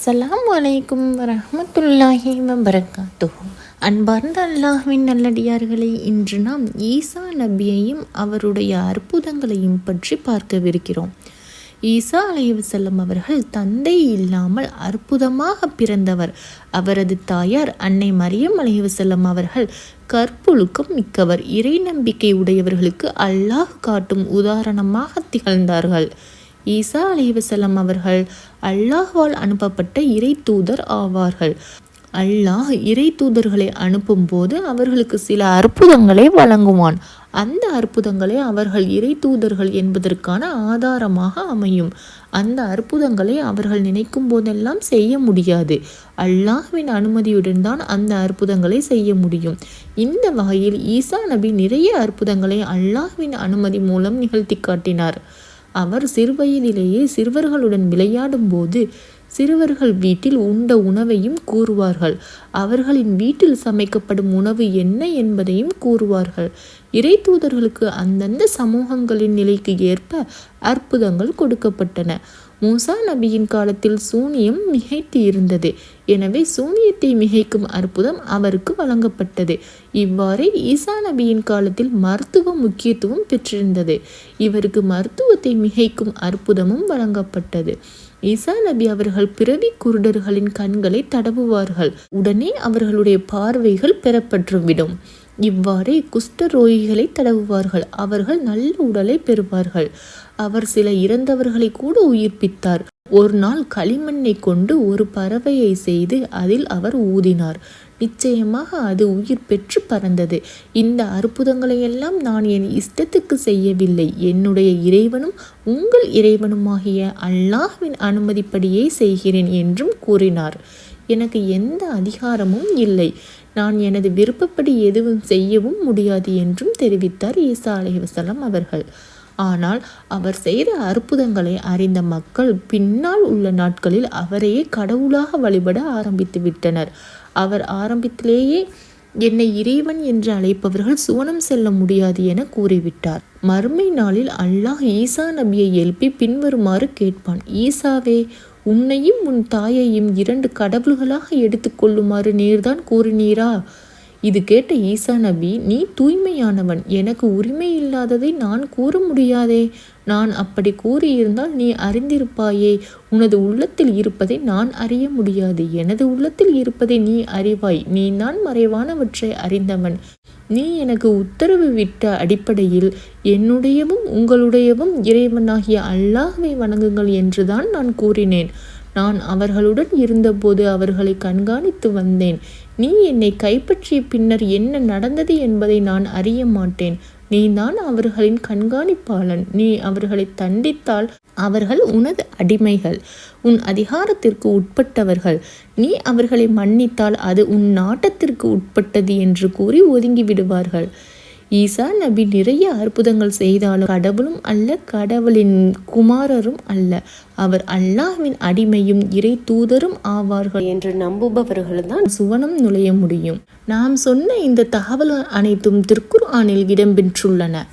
அஸ்ஸலாம் வலைக்கும் வரமத்துல்லாஹி வபரகாத்துஹு. அன்பார்ந்த அல்லாஹ்வின் நல்லடியார்களை இன்று நாம் ஈசா நபியையும் அவருடைய அற்புதங்களையும் பற்றி பார்க்கவிருக்கிறோம். ஈசா அலைவசல்லம் அவர்கள் தந்தை இல்லாமல் அற்புதமாக பிறந்தவர். அவரது தாயார் அன்னை மரியம் அலைவசல்லம் அவர்கள் கற்பொழுக்கம் மிக்கவர். இறை நம்பிக்கை உடையவர்களுக்கு அல்லாஹ் காட்டும் உதாரணமாக திகழ்ந்தார்கள். ஈசா அலைவசலம் அவர்கள் அல்லாஹ்வால் அனுப்பப்பட்ட இறை தூதர் ஆவார்கள். அல்லாஹ் இறை தூதர்களை அனுப்பும்போது அவர்களுக்கு சில அற்புதங்களை வழங்குவான். அந்த அற்புதங்களை அவர்கள் இறை தூதர்கள் என்பதற்கான ஆதாரமாக அமையும். அந்த அற்புதங்களை அவர்கள் நினைக்கும் போதெல்லாம் செய்ய முடியாது. அல்லாஹ்வின் அனுமதியுடன் தான் அந்த அற்புதங்களை செய்ய முடியும். இந்த வகையில் ஈசா நபி நிறைய அற்புதங்களை அல்லாஹ்வின் அனுமதி மூலம் நிகழ்த்தி காட்டினார். அவர் சிறுவயதிலேயே சிறுவர்களுடன் விளையாடும் போது சிறுவர்கள் வீட்டில் உண்ட உணவையும் கூறுவார்கள். அவர்களின் வீட்டில் சமைக்கப்படும் உணவு என்ன என்பதையும் கூறுவார்கள். இறை தூதர்களுக்கு அந்தந்த சமூகங்களின் நிலைக்கு ஏற்ப அற்புதங்கள் கொடுக்கப்பட்டன. மூசா நபியின் காலத்தில் சூனியம் மிகைத்து இருந்தது எனவே சூனியத்தை மிகைக்கும் அற்புதம் அவருக்கு வழங்கப்பட்டது. இவ்வாறே ஈசா நபியின் காலத்தில் மருத்துவ முக்கியத்துவம் பெற்றிருந்தது. இவருக்கு மருத்துவத்தை மிகைக்கும் அற்புதமும் வழங்கப்பட்டது. ஈசா நபி அவர்கள் பிறவி குருடர்களின் கண்களை தடவுவார்கள். உடனே அவர்களுடைய பார்வைகள் பெறப்பட்டுவிடும். இவ்வாறே குஷ்டரோகிகளை தடவுவார்கள். அவர்கள் நல்ல உடலை பெறுவார்கள். அவர் சில இறந்தவர்களை கூட உயிர்ப்பித்தார். ஒரு நாள் களிமண்ணை கொண்டு ஒரு பறவையை செய்து அதில் அவர் ஊதினார். நிச்சயமாக அது உயிர் பெற்று பறந்தது. இந்த அற்புதங்களை எல்லாம் நான் என் இஷ்டத்துக்கு செய்யவில்லை. என்னுடைய இறைவனும் உங்கள் இறைவனுமாகிய அல்லாஹ்வின் அனுமதிப்படியே செய்கிறேன் என்றும் கூறினார். எனக்கு எந்த அதிகாரமும் இல்லை. நான் எனது விருப்பப்படி எதுவும் செய்யவும் முடியாது என்றும் தெரிவித்தார் ஈசா அலைவசலம் அவர்கள். ஆனால் அவர் செய்த அற்புதங்களை அறிந்த மக்கள் பின்னால் உள்ள நாட்களில் அவரையே கடவுளாக வழிபட ஆரம்பித்து விட்டனர். அவர் ஆரம்பத்திலேயே என்னை இறைவன் என்று அழைப்பவர்கள் சுவனம் செல்ல முடியாது என கூறிவிட்டார். மறுமை நாளில் அல்லாஹ் ஈசா நபியை எழுப்பி பின்வருமாறு கேட்பான். ஈசாவே உன்னையும் உன் தாயையும் இரண்டு கடவுள்களாக எடுத்துக்கொள்ளுமாறு நீர்தான் கூறினீரா? இது கேட்ட ஈசா நபி நீ தூய்மையானவன். எனக்கு உரிமை இல்லாததை நான் கூற முடியாதே. நான் அப்படி கூறியிருந்தால் நீ அறிந்திருப்பாயே. உனது உள்ளத்தில் இருப்பதை நான் அறிய முடியாது. எனது உள்ளத்தில் இருப்பதை நீ அறிவாய். நீ நான் மறைவானவற்றை அறிந்தவன். நீ எனக்கு உத்தரவு விட்ட அடிப்படையில் என்னுடையவும் உங்களுடையவும் இறைவனாகிய அல்லாஹை வணங்குங்கள் என்றுதான் நான் கூறினேன். நான் அவர்களுடன் இருந்தபோது அவர்களை கண்காணித்து வந்தேன். நீ என்னை கைப்பற்றிய பின்னர் என்ன நடந்தது என்பதை நான் அறிய மாட்டேன். நீ தான் அவர்களின் கண்காணிப்பாளன். நீ அவர்களை தண்டித்தால் அவர்கள் உனது அடிமைகள். உன் அதிகாரத்திற்கு உட்பட்டவர்கள். நீ அவர்களை மன்னித்தால் அது உன் நாட்டத்திற்கு உட்பட்டது என்று கூறி ஒதுங்கி விடுவார்கள். ஈசா நபி நிறைய அற்புதங்கள் செய்தாலும் கடவுளும் அல்ல கடவுளின் குமாரரும் அல்ல. அவர் அல்லாஹ்வின் அடிமையும் இறை தூதரும் ஆவார்கள் என்று நம்புபவர்கள் தான் சுவனம் நுழைய முடியும். நாம் சொன்ன இந்த தகவல் அனைத்தும் திருக்குர் ஆனில் இடம்பெற்றுள்ளன.